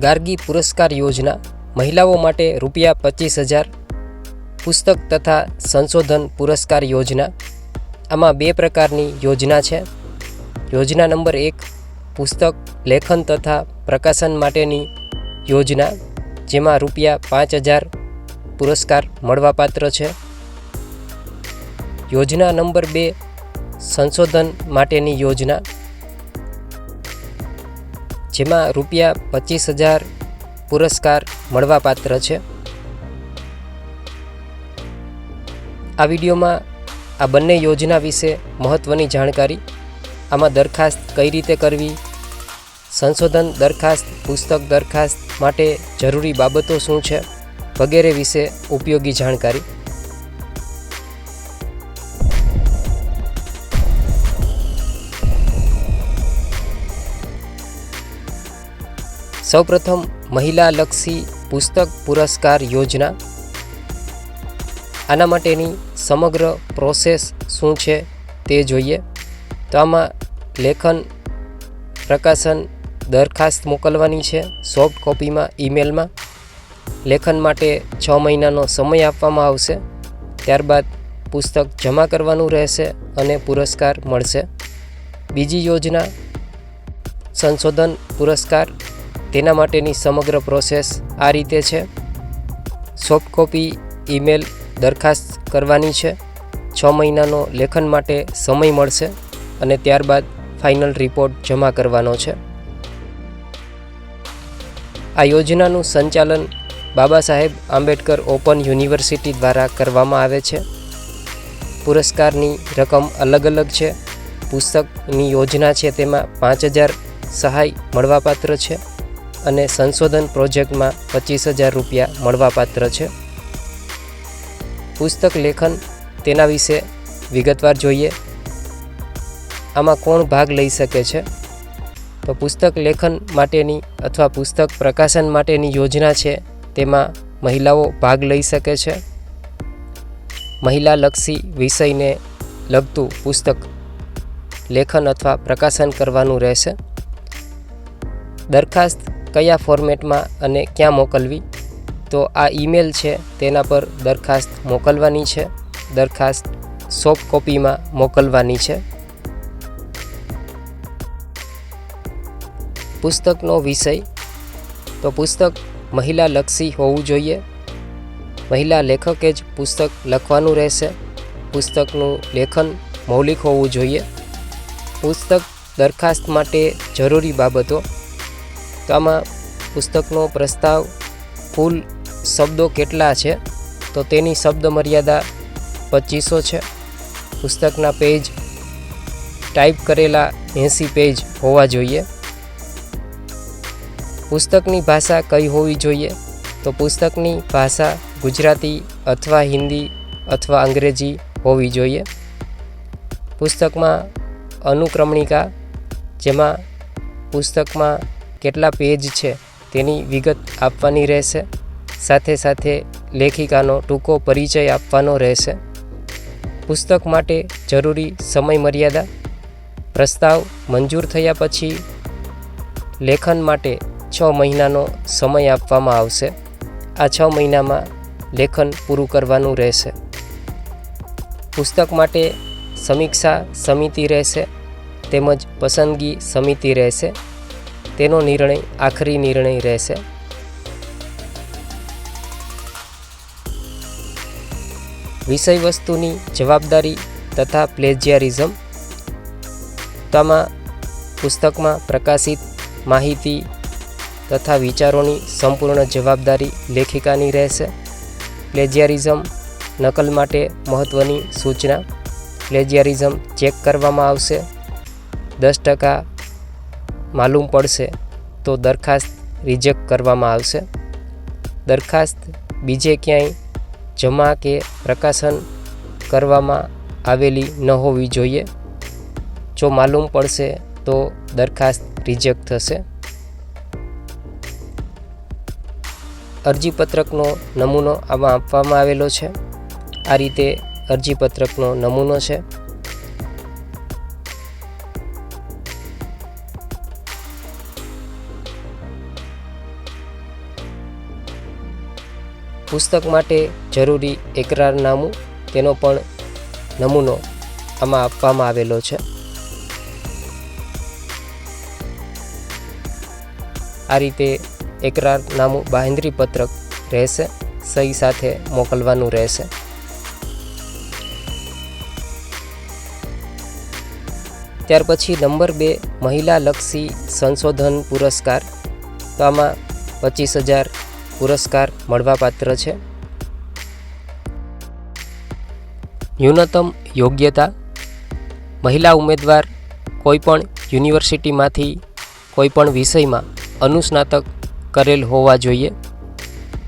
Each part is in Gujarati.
ગાર્ગી પુરસ્કાર યોજના મહિલાઓ માટે રૂપિયા પચીસ હજાર, પુસ્તક તથા સંશોધન પુરસ્કાર યોજના. આમાં બે પ્રકારની યોજના છે. યોજના નંબર એક, પુસ્તક, લેખન તથા પ્રકાશન માટેની યોજના, જેમાં રૂપિયા પાંચ હજાર પુરસ્કાર મળવાપાત્ર છે. યોજના નંબર બે, સંશોધન માટેની યોજના. જેમાં રૂપિયા પચીસ હજાર પુરસ્કાર મળવાપાત્ર છે. આ વિડીયોમાં આ બંને યોજના વિશે મહત્ત્વની જાણકારી, આમાં દરખાસ્ત કઈ રીતે કરવી, સંશોધન દરખાસ્ત, પુસ્તક દરખાસ્ત માટે જરૂરી બાબતો શું છે, વગેરે વિશે ઉપયોગી જાણકારી. સૌપ્રથમ મહિલાલક્ષી પુસ્તક પુરસ્કાર યોજના. આના માટેની સમગ્ર પ્રોસેસ શું છે તે જોઈએ. તો આમાં લેખન, પ્રકાશન, દરખાસ્ત મોકલવાની છે સોફ્ટ કોપીમાં, ઈમેલમાં. લેખન માટે છ મહિનાનો સમય આપવામાં આવશે. ત્યારબાદ પુસ્તક જમા કરવાનું રહેશે અને પુરસ્કાર મળશે. બીજી યોજના, સંશોધન પુરસ્કાર તેના માટેની સમગ્ર પ્રોસેસ આ રીતે છે. સોફ્ટ કોપી ઈમેલ દરખાસ્ત કરવાની છે. છ મહિનાનો લેખન માટે સમય મળશે અને ત્યારબાદ ફાઇનલ રિપોર્ટ જમા કરવાનો છે. આ યોજનાનું સંચાલન બાબા સાહેબ આંબેડકર ઓપન યુનિવર્સિટી દ્વારા કરવામાં આવે છે. પુરસ્કારની રકમ અલગ અલગ છે. પુસ્તકની યોજના છે તેમાં પાંચ હજાર સહાય મળવાપાત્ર છે. અને સંશોધન પ્રોજેક્ટમાં પચીસ હજાર રૂપિયા મળવાપાત્ર છે. પુસ્તક લેખન તેના વિશે વિગતવાર જોઈએ. આમાં કોણ ભાગ લઈ શકે છે? તો પુસ્તક લેખન માટેની અથવા પુસ્તક પ્રકાશન માટેની યોજના છે તેમાં મહિલાઓ ભાગ લઈ શકે છે. મહિલાલક્ષી વિષયને લગતું પુસ્તક લેખન અથવા પ્રકાશન કરવાનું રહેશે. દરખાસ્ત કયા ફોર્મેટમાં અને ક્યાં મોકલવી? તો આ ઈમેલ છે, તેના પર દરખાસ્ત મોકલવાની છે. દરખાસ્ત સોફ્ટ કોપીમાં મોકલવાની છે. પુસ્તકનો વિષય. તો પુસ્તક મહિલાલક્ષી હોવું જોઈએ. મહિલા લેખકે જ પુસ્તક લખવાનું રહેશે. પુસ્તકનું લેખન મૌલિક હોવું જોઈએ. પુસ્તક દરખાસ્ત માટે જરૂરી બાબતો. તો આમાં પુસ્તકનો પ્રસ્તાવ કુલ શબ્દો કેટલા છે, તો તેની શબ્દ મર્યાદા પચીસો છે. પુસ્તકના પેજ, ટાઈપ કરેલા એંસી પેજ હોવા જોઈએ. પુસ્તકની ભાષા કઈ હોવી જોઈએ, તો પુસ્તકની ભાષા ગુજરાતી અથવા હિન્દી અથવા અંગ્રેજી હોવી જોઈએ. પુસ્તકમાં અનુક્રમણિકા, જેમાં પુસ્તકમાં કેટલા પેજ છે તેની વિગત આપવાની રહેશે. સાથે સાથે લેખિકાનો ટૂંકો પરિચય આપવાનો રહેશે. પુસ્તક માટે જરૂરી સમય મર્યાદા પ્રસ્તાવ મંજૂર થયા પછી લેખન માટે છ મહિનાનો સમય આપવામાં આવશે. આ છ મહિનામાં લેખન પૂરું કરવાનું રહેશે. પુસ્તક માટે સમીક્ષા સમિતિ રહેશે તેમજ પસંદગી સમિતિ રહેશે. તેનો નિર્ણય, આખરી નિર્ણય રહેશે. વિષય વસ્તુની જવાબદારી તથા પ્લેજિયારિઝમ. તમા પુસ્તકમાં પ્રકાશિત માહિતી તથા વિચારોની સંપૂર્ણ જવાબદારી લેખિકાની રહેશે. પ્લેજિયારિઝમ નકલ માટે મહત્ત્વની સૂચના. પ્લેજિયારિઝમ ચેક કરવામાં આવશે. દસ ટકા માલુમ પડશે તો દરખાસ્ત રિજેક્ટ કરવામાં આવશે. દરખાસ્ત બીજે ક્યાંય જમા કે પ્રકાશન કરવામાં આવેલી ન હોવી જોઈએ. જો માલુમ પડશે તો દરખાસ્ત રિજેક્ટ થશે. અરજીપત્રકનો નમૂનો આમાં આપવામાં આવેલો છે. આ રીતે અરજીપત્રકનો નમૂનો છે. પુસ્તક માટે જરૂરી એકરારનામું, તેનો પણ નમૂનો આમાં આપવામાં આવેલો છે. આ રીતે એકરારનામું બાહેન્દ્રી પત્રક રહેશે, સહી સાથે મોકલવાનું રહેશે. ત્યાર પછી નંબર બે, મહિલાલક્ષી સંશોધન પુરસ્કાર. તો આમાં પચીસ હજાર પુરસ્કાર મળવાપાત્ર છે. ન્યૂનતમ યોગ્યતા. મહિલા ઉમેદવાર કોઈપણ યુનિવર્સિટીમાંથી કોઈપણ વિષયમાં અનુસ્નાતક કરેલ હોવા જોઈએ.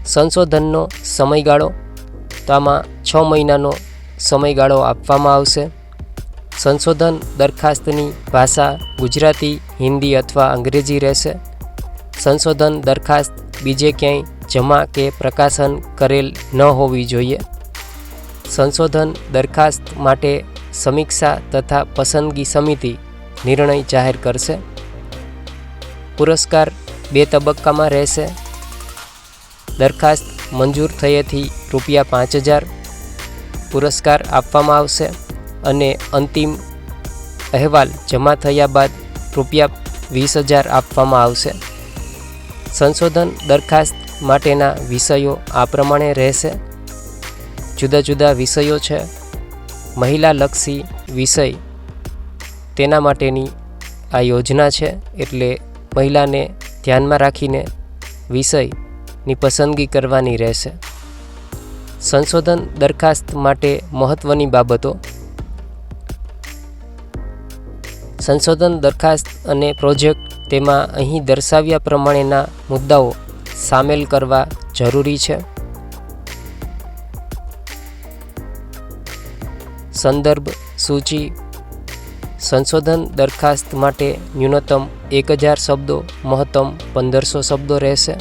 સંશોધનનો સમયગાળો, તો આમાં છ મહિનાનો સમયગાળો આપવામાં આવશે. સંશોધન દરખાસ્તની ભાષા ગુજરાતી, હિન્દી અથવા અંગ્રેજી રહેશે. સંશોધન દરખાસ્ત બીજે ક્યાંય જમા કે પ્રકાશન કરેલ ન હોવી જોઈએ. સંશોધન દરખાસ્ત માટે સમીક્ષા તથા પસંદગી સમિતિ નિર્ણય જાહેર કરશે. પુરસ્કાર બે તબક્કામાં રહેશે. દરખાસ્ત મંજૂર થયેથી રૂપિયા પાંચ હજાર પુરસ્કાર આપવામાં આવશે અને અંતિમ અહેવાલ જમા થયા બાદ રૂપિયા વીસ હજાર આપવામાં આવશે. સંશોધન દરખાસ્ત માટેના વિષયો આ પ્રમાણે રહેશે. જુદા જુદા વિષયો છે. મહિલાલક્ષી વિષય તેના માટેની આ યોજના છે એટલે મહિલાને ધ્યાનમાં રાખીને વિષયની પસંદગી કરવાની રહેશે. સંશોધન દરખાસ્ત માટે મહત્ત્વની બાબતો. સંશોધન દરખાસ્ત અને પ્રોજેક્ટ તેમાં અહીં દર્શાવ્યા પ્રમાણેના મુદ્દાઓ સામેલ કરવા જરૂરી છે. સંદર્ભ સૂચિ. સંશોધન દરખાસ્ત માટે ન્યૂનતમ એક હજાર શબ્દો, મહત્તમ પંદરસો શબ્દો રહેશે.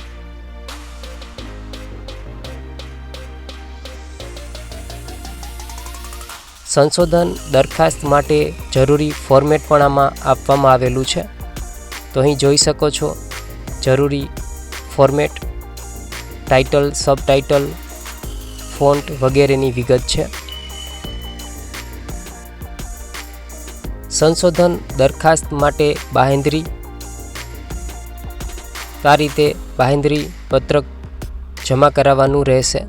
સંશોધન દરખાસ્ત માટે જરૂરી ફોર્મેટ પણ આમાં આપવામાં આવેલું છે. તો અહીં જોઈ શકો છો, જરૂરી format title subtitle font વગેરેની વિગત છે. સંશોધન દરખાસ્ત માટે બાહેંધરી. આ રીતે બાહેંધરી પત્રક જમા કરાવવાનું રહેશે.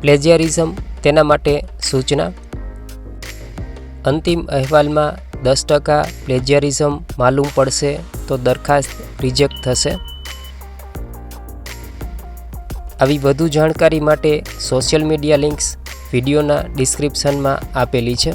પ્લેજિયારિઝમ તેના માટે સૂચના. અંતિમ અહેવાલમાં દસ ટકા પ્લેજિયરિઝમ માલુમ પડશે તો દરખાસ્ત રિજેક્ટ થશે. આવી વધુ જાણકારી માટે સોશિયલ મીડિયા લિંક્સ વિડીયોના ડિસ્ક્રિપ્શનમાં આપેલી છે.